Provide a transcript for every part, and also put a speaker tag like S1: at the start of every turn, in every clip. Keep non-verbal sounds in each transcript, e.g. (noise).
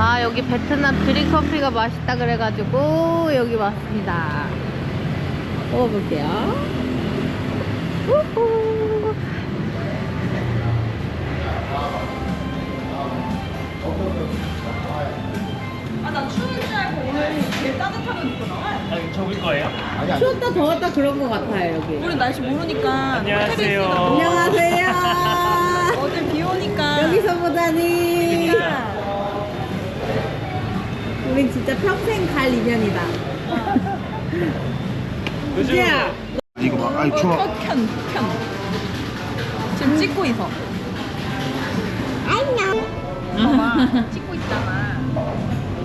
S1: 아 여기 베트남 드립커피가 맛있다 그래가지고 여기 왔습니다 먹어볼게요 우후.
S2: 아나 추울 줄 알고 오늘 되게 따뜻한 옷 입고 나와.
S3: 적을 거예요?
S1: 추웠다 더웠다 그런 것 같아요 여기
S2: 우리 날씨 모르니까
S3: 안녕하세요.
S1: 안녕하세요
S2: 어제 비 오니까
S1: 여기서 보다니
S2: 그러니까
S1: 우린 진짜 평생 갈 인연이다. 이제야.
S4: 이거 봐. 아이 추워
S2: 편, 편. 지금 찍고 있어. 봐봐, 찍고 있잖아.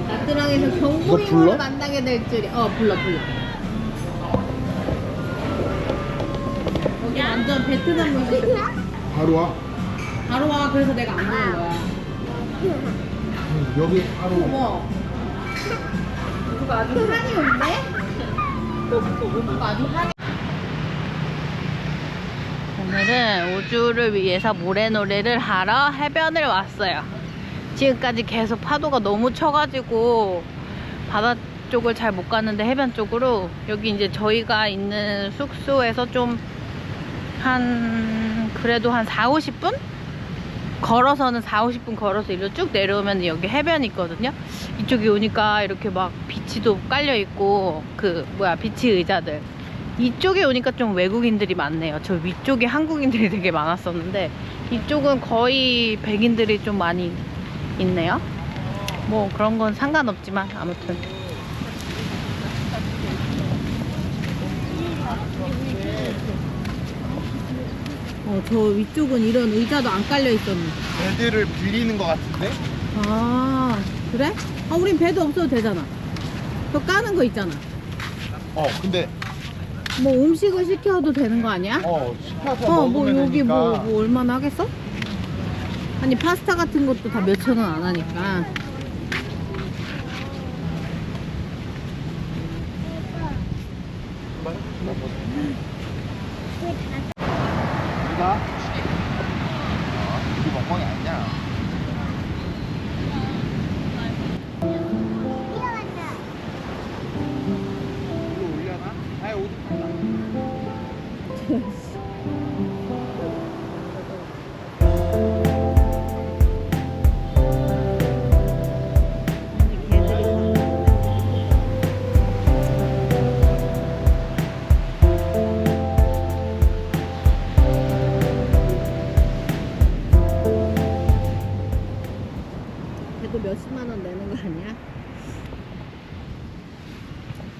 S1: 나트랑에서
S4: 이거 불러?
S1: 만나게 될 줄이. 어 불러 불러. 여기 완전 베트남 음식
S4: 바로 와.
S1: 바로 와. 그래서 내가 안 부른 거야.
S4: 응, 여기 바로.
S1: 어머 누가 아주 한이? 누가 아주 한이 오늘은 우주를 위해서 모래놀이를 하러 해변을 왔어요 지금까지 계속 파도가 너무 쳐가지고 바다 쪽을 잘 못 갔는데 해변 쪽으로 여기 이제 저희가 있는 숙소에서 좀 한 그래도 한 4, 50분? 걸어서는 4, 50분 걸어서 이리로 쭉 내려오면 여기 해변이 있거든요. 이쪽에 오니까 이렇게 막 비치도 깔려 있고 그 뭐야 비치 의자들. 이쪽에 오니까 좀 외국인들이 많네요. 저 위쪽에 한국인들이 되게 많았었는데 이쪽은 거의 백인들이 좀 많이 있네요. 뭐 그런 건 상관없지만 아무튼 어, 저 위쪽은 이런 의자도 안 깔려 있었는데.
S4: 배들을 빌리는 것 같은데
S1: 아, 그래? 아, 우린 배도 없어도 되잖아. 저 까는 거 있잖아.
S4: 어 근데
S1: 뭐 음식을 시켜도 되는 거 아니야?
S4: 어 시켜서
S1: 어, 뭐
S4: 먹으면
S1: 여기
S4: 되니까
S1: 뭐, 뭐 얼마나 하겠어? 아니, 파스타 같은 것도 다 몇 천 원 안 하니까. 몇십만 원 내는 거 아니야?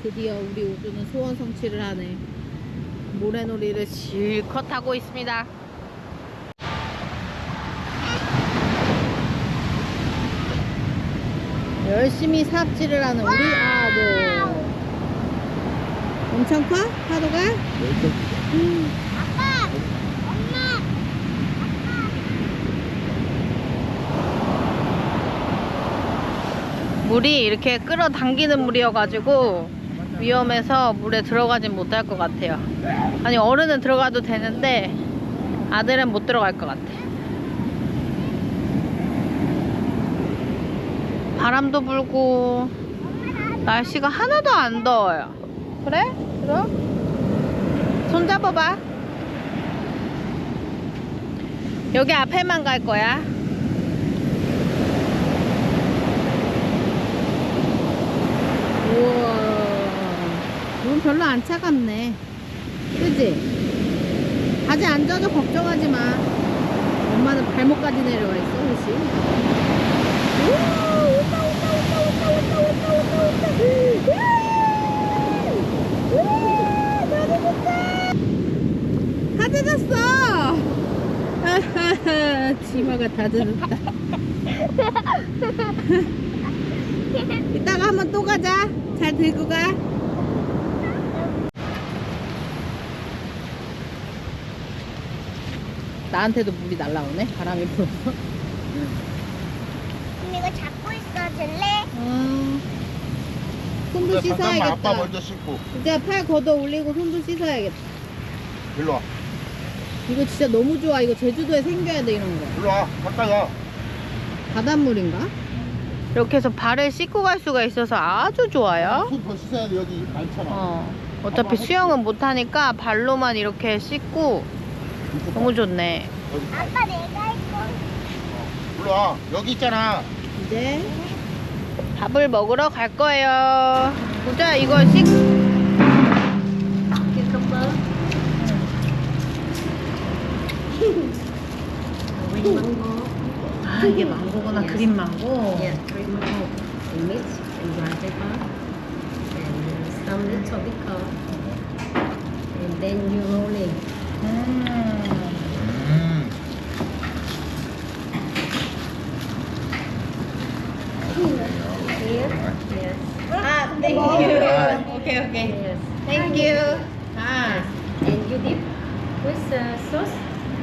S1: 드디어 우리 우주는 소원 성취를 하네. 모래놀이를 실컷 하고 있습니다. 열심히 삽질을 하는 우리 아들. 엄청 커? 파도가? 물이 이렇게 끌어당기는 물이어가지고 위험해서 물에 들어가진 못할 것 같아요. 아니 어른은 들어가도 되는데 아들은 못 들어갈 것 같아. 바람도 불고 날씨가 하나도 안 더워요. 그래? 들어? 손 잡아봐. 여기 앞에만 갈 거야. 우와. 별로 안 차갑네. 그지? 바지 안 젖어 걱정하지 마. 엄마는 발목까지 내려와 있어 옷이. 우와 온다 온다 온다 온다 온다 온다 온다 우와 나도 못해 다 젖었어. (laughs) 치마가 다 젖었다. (laughs) 이따가 한번 또 가자. 잘 들고 가. 나한테도 물이 날라오네. 바람이 불어서.
S5: 근데 이거 잡고 있어 줄래?
S1: 어. 손도
S4: 잠깐만 아빠
S1: 씻어야겠다.
S4: 먼저 씻고
S1: 이제 팔 걷어 올리고 손도 씻어야겠다.
S4: 일로 와
S1: 이거 진짜 너무 좋아. 이거 제주도에 생겨야 돼 이런 거.
S4: 일로 와 가까이 와
S1: 바닷물인가? 이렇게 해서 발을 씻고 갈 수가 있어서 아주 좋아요.
S4: 손더 씻어야 돼 여기 많잖아
S1: 어. 어차피 수영은 못하니까 발로만 이렇게 씻고 너무 좋네.
S5: 아빠 내가 할 거.
S4: 올라와 여기 있잖아
S1: 이제 밥을 먹으러 갈 거예요. 보자 이거
S2: mango.
S1: 아 이게 망고구나
S2: Yes.
S1: 그린 망고.
S2: Yeah, mango. And mix and dry pepper. And some little bit curd. And then you roll it.
S1: 음.
S4: 음
S2: Here. Yes.
S1: 아 thank you. 오케이 오케이.
S2: Yes.
S1: Thank you. 아
S2: And you dip with uh, sauce.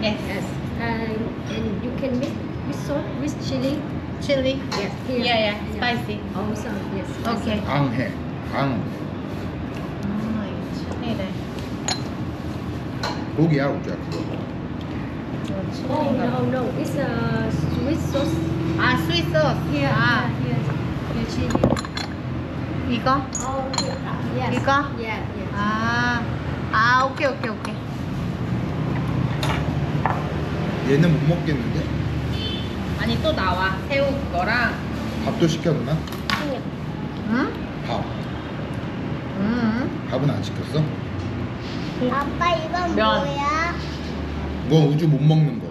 S1: yes.
S2: Yes. And, and you can mix with sauce with chili.
S1: Chili.
S2: Yes. Here.
S1: Yeah yeah. Spicy.
S2: Also, yes. spicy.
S1: 오케이.
S4: 앙해
S1: 앙아 이거 칠리래.
S4: 고기야 우주야 그거
S2: Oh no no, it's a sweet sauce.
S1: 아 스윗 소스.
S2: Here.
S1: 아
S2: Here. Here chili.
S1: 이거?
S2: Oh yes.
S1: 이거?
S2: Yeah. Yes.
S1: 아, 아, 오케이, 오케이, 오케이.
S4: 얘는 못 먹겠는데?
S1: 아니, 또 나와. 새우 그거랑.
S4: 밥도 시켰나?
S1: 응?
S4: 밥
S1: 응.
S4: 밥은 안 시켰어?
S5: 아빠 이건
S1: 면.
S5: 뭐야?
S4: 그건 우주 못 먹는 거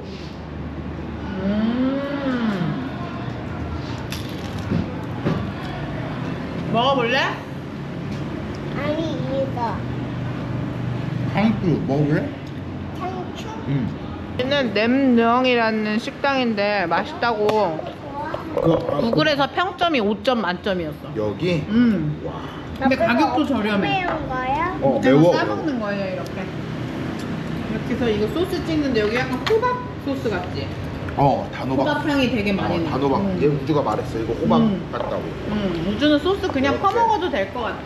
S1: 음. 먹어볼래?
S5: 아니 이거
S4: 황주 먹을래?
S5: 상추.
S4: 응
S1: 여기는 냄령이라는 식당인데 맛있다고
S4: 아,
S1: 구글에서 평점이 5점 만점이었어.
S4: 여기?
S1: 음. 근데 가격도 저렴해.
S5: 매운 거야?
S4: 어 매워
S1: 싸먹는 거예요, 이렇게. 이렇게 해서 이거 소스 찍는데 여기 약간 호박 소스 같지?
S4: 어 단호박
S1: 호박 향이 되게 많이
S4: 어,
S1: 나.
S4: 단호박
S1: 음.
S4: 얘 우주가 말했어 이거 호박
S1: 음.
S4: 같다고
S1: 음, 우주는 소스 그냥
S4: 이렇게.
S1: 퍼먹어도 될 것 같아.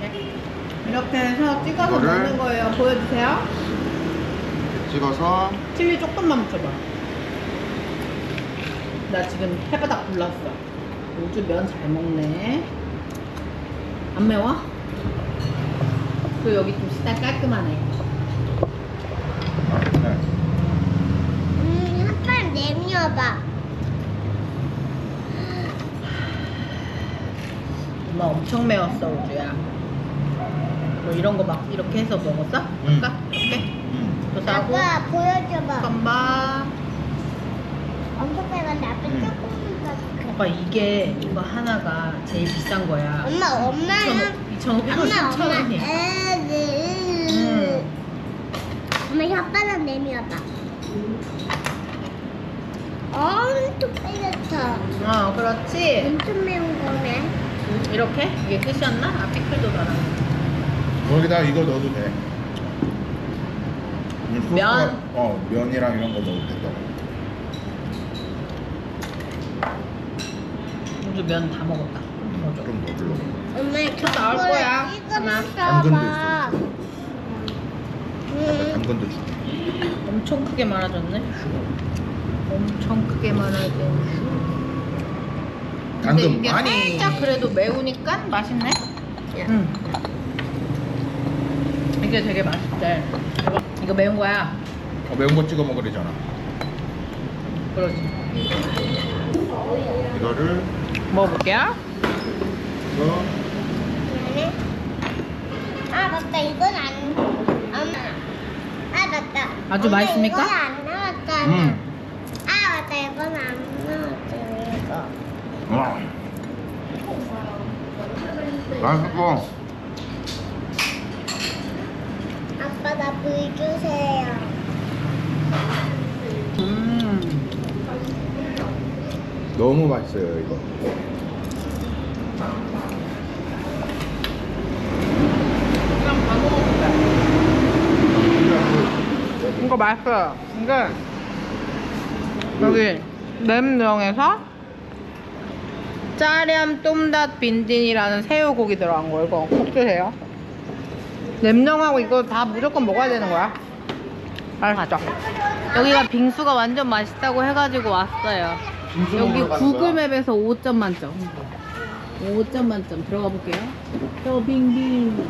S1: 이렇게 해서 찍어서
S4: 이거를-
S1: 먹는 거예요. 보여주세요.
S4: 찍어서
S1: 칠리 조금만 묻혀봐. 나 지금 해바닥 불났어. 우주 면 잘 먹네. 안 매워? 그 여기 좀 식당 깔끔하네.
S4: 네.
S5: 음, 한판 내밀어봐.
S1: 엄마 엄청 매웠어 우주야. 뭐 이런 거 막 이렇게 해서 먹었어?
S4: 응.
S1: 아까? 이렇게?
S4: 음.
S1: 또 싸고.
S5: 아빠 보여줘봐.
S1: 잠깐만.
S5: 엄청 아빠
S4: 음.
S5: 조금만 더.
S1: 오빠 이게 이거 하나가 제일 비싼 거야.
S5: 엄마 엄마는
S1: 2,500원,
S5: 엄마
S1: 3,000원이야.
S5: 엄마 애들. 엄마 혓바닥 내밀어봐. 엄청 빨갛다.
S1: 어, 그렇지.
S5: 엄청 매운 거네.
S1: 이렇게? 이게 끝이었나? 아, 피클도 달아.
S4: 거기다 이거 넣어도 돼 음, 소스가-
S1: 면?
S4: 어 면이랑 이런 거 넣어도 된다고
S1: 우주 면 다 먹었다. 더 줘.
S4: 좀 넣으려고
S5: 엄마
S1: 또 나올 거야. 하나.
S4: 당근도
S5: 있어. 음.
S4: 당근도 줄게
S1: 엄청 크게 말아줬네. 엄청 크게 말아줬네. 근데
S4: 당근
S1: 이게
S4: 많이
S1: 살짝 그래도 매우니까 맛있네.
S2: 예.
S1: 응. 이게 되게 맛있대. 이거, 이거 매운 거야.
S4: 어, 매운 거 찍어 먹으래잖아
S1: 그렇지.
S4: 이거를
S1: 먹어볼게요.
S4: 이거
S5: 아 맞다. 이건 안 엄마. 아 맞다.
S1: 아주
S5: 엄마,
S1: 맛있습니까?
S5: 이건 안 나왔잖아.
S4: 음.
S5: 아 맞다. 이건 안 나왔잖아 이거.
S4: 와 맛있어
S5: 아빠 나불 주세요
S4: 너무 맛있어요 이거.
S1: 이거 맛있어요. 이게 여기 램령에서 짜렴 똠닷 빈딘이라는 새우고기 들어간 거 이거 꼭 드세요. 램령하고 이거 다 무조건 먹어야 되는 거야. 빨리 가자. 여기가 빙수가 완전 맛있다고 해가지고 왔어요. 여기? 구글맵에서 5점 만점. 5점 만점 들어가 볼게요. 더빙빙.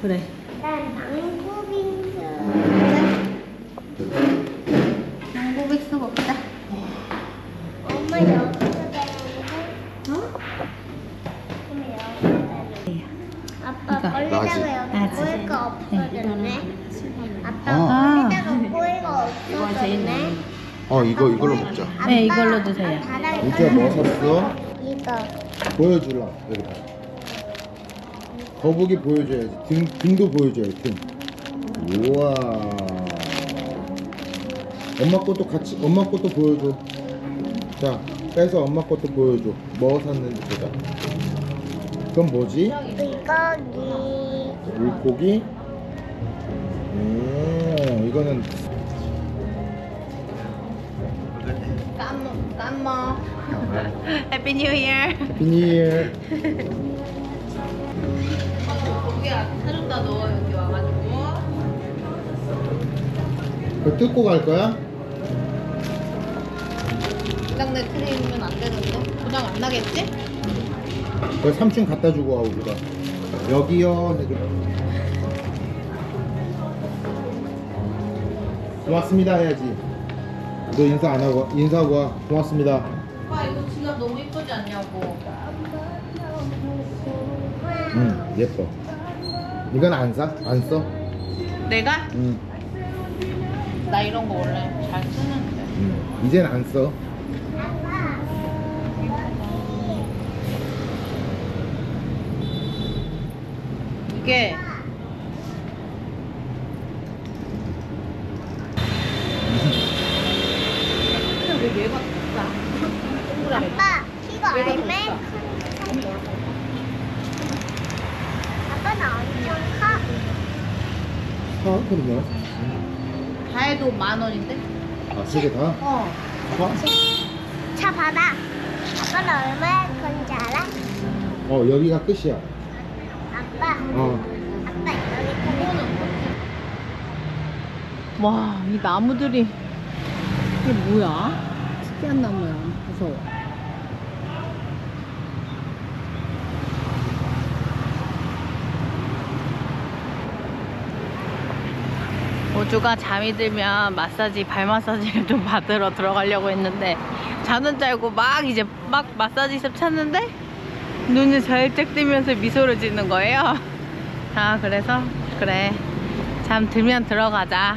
S1: 그래.
S5: 난 망고 빙수.
S1: 망고 빅스 먹자.
S5: 엄마 여기서 되는데?
S1: 어?
S5: 엄마 여기서 되는데? 아빠
S1: 이거.
S5: 걸리다가
S4: 나지.
S5: 여기
S1: 나지.
S5: 꼬이가 없어졌네. 아빠
S4: 아.
S5: 걸리다가 꼬이가 없어졌네.
S4: 어 이거 이걸로 먹자.
S1: 네, 이걸로 드세요.
S4: 이제 뭐 샀어?
S5: 이거.
S4: 보여줄라 여기다. 거북이 보여줘야지. 등 등도 보여줘야지 등. 우와. 엄마 것도 같이 엄마 것도 보여줘. 자 빼서 엄마 것도 보여줘. 뭐 샀는지 보자. 그건 뭐지?
S5: 물고기.
S4: 물고기? 오 이거는
S1: 깜먹. 해피 뉴 이어.
S4: 비닐.
S1: 거기야 사줬다 너 여기 와가지고.
S4: 그거 뜯고 갈 거야?
S1: 부장내 틀리면 안 되는데? 부장 안 나겠지?
S4: 그 삼촌 갖다 주고 와 우리가 여기요 고맙습니다 해야지 너 인사 안 하고 인사하고 와 고맙습니다
S1: 오빠 이거 지갑 너무 이쁘지 않냐고.
S4: 응 예뻐 이건 안 사? 안 써?
S1: 내가?
S4: 응,
S1: 나 이런 거 원래 잘 쓰는데.
S4: 응. 이젠 안 써.
S1: 이게 근데 왜 얘가 작다? 동그라미.
S5: 아빠, 이거
S1: 왜
S5: 얼마나
S1: 그랬어?
S5: 큰 거야? 아빠는 엄청 커.
S4: 사? 그러면?
S1: 다 해도 만 원인데?
S4: 아, 세개 다?
S1: 어.
S4: 사?
S5: 자, 봐봐. 아빠는 얼마나 큰지 알아?
S4: 어, 여기가 끝이야.
S5: 아빠,
S4: 어.
S5: 아빠 여기 큰
S1: 이거는 와, 이 나무들이 이게 뭐야? 특이한 나무야. 무서워. 오주가 잠이 들면 마사지, 발 마사지를 좀 받으러 들어가려고 했는데 자는 줄 알고 막 이제 막 마사지 샵 찾는데 눈이 살짝 뜨면서 미소를 짓는 거예요. (laughs) 아, 그래서 그래. 잠 들면 들어가자.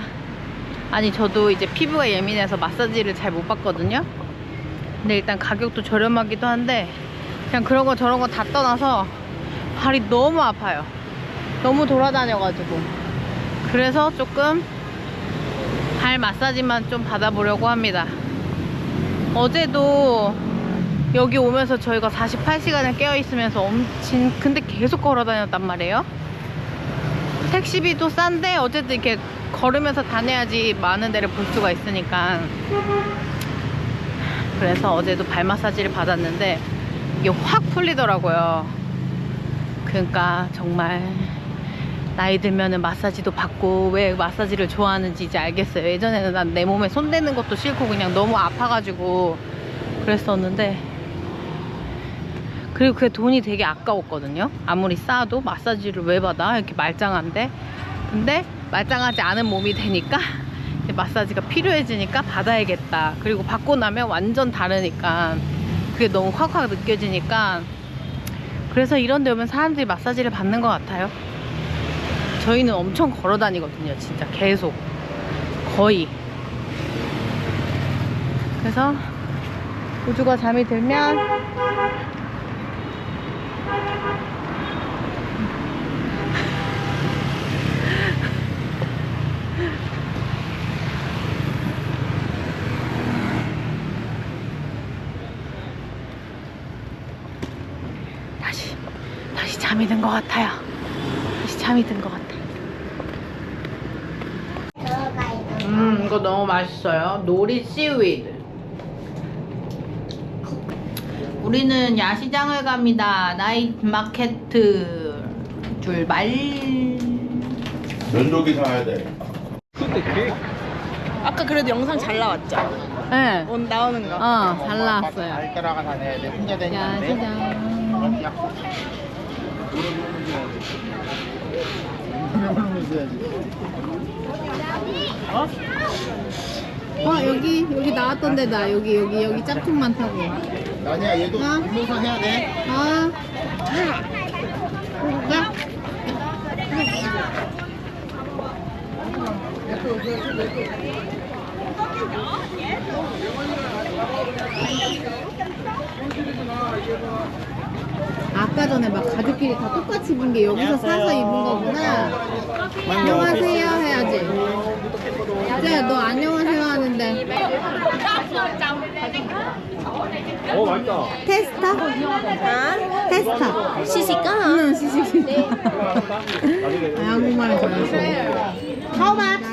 S1: 아니, 저도 이제 피부가 예민해서 마사지를 잘 못 받거든요. 근데 일단 가격도 저렴하기도 한데 그냥 그런 거 저런 거 다 떠나서 발이 너무 아파요. 너무 돌아다녀가지고. 그래서 조금 발 마사지만 좀 받아보려고 합니다. 어제도 여기 오면서 저희가 48시간을 깨어 있으면서 엄청 근데 계속 걸어 다녔단 말이에요. 택시비도 싼데 어쨌든 이렇게 걸으면서 다녀야지 많은 데를 볼 수가 있으니까 그래서 어제도 발 마사지를 받았는데 이게 확 풀리더라고요. 그러니까 정말 나이 들면은 마사지도 받고 왜 마사지를 좋아하는지 이제 알겠어요. 예전에는 난 내 몸에 손 대는 것도 싫고 그냥 너무 아파가지고 그랬었는데 그리고 그게 돈이 되게 아까웠거든요. 아무리 싸도 마사지를 왜 받아? 이렇게 말짱한데. 근데 말짱하지 않은 몸이 되니까 (laughs) 마사지가 필요해지니까 받아야겠다. 그리고 받고 나면 완전 다르니까 그게 너무 확확 느껴지니까 그래서 이런 데 오면 사람들이 마사지를 받는 것 같아요. 저희는 엄청 걸어 다니거든요. 진짜 계속. 거의. 그래서 우주가 잠이 들면 (laughs) 다시 다시 잠이 든 것 같아요. 다시 잠이 든 것 같아.
S5: 들어가 있는
S1: 음, 이거 너무 맛있어요. 노리 씨위드. 우리는 야시장을 갑니다. 나이트 마케트 출발.
S4: 면도기 사야 돼.
S3: 아까 그래도 영상 잘 나왔죠?
S1: 네.
S3: 오늘 나오는 거.
S1: 어, 잘 나왔어요.
S4: 잘 따라가 다녀야 돼. 혼자 다니면
S1: 야,
S4: 안 돼. 해야지.
S1: 어, 여기, 여기 나왔던 데다. 여기, 여기, 여기 짝퉁만 타고.
S4: 아니야, 얘도
S1: 어?
S4: 운동선 해야 돼.
S1: 아. 야. 아까 전에 막 가족끼리 다 똑같이 입은 게 여기서 사서 입은 거구나. 안녕하세요 해야지. 이제 너 안녕하세요 하는데.
S4: 어, 맛있다.
S1: 테스타? 테스타.
S3: 시시까?
S1: 응, 시식이. 아, 한국말은 잘했어. How much?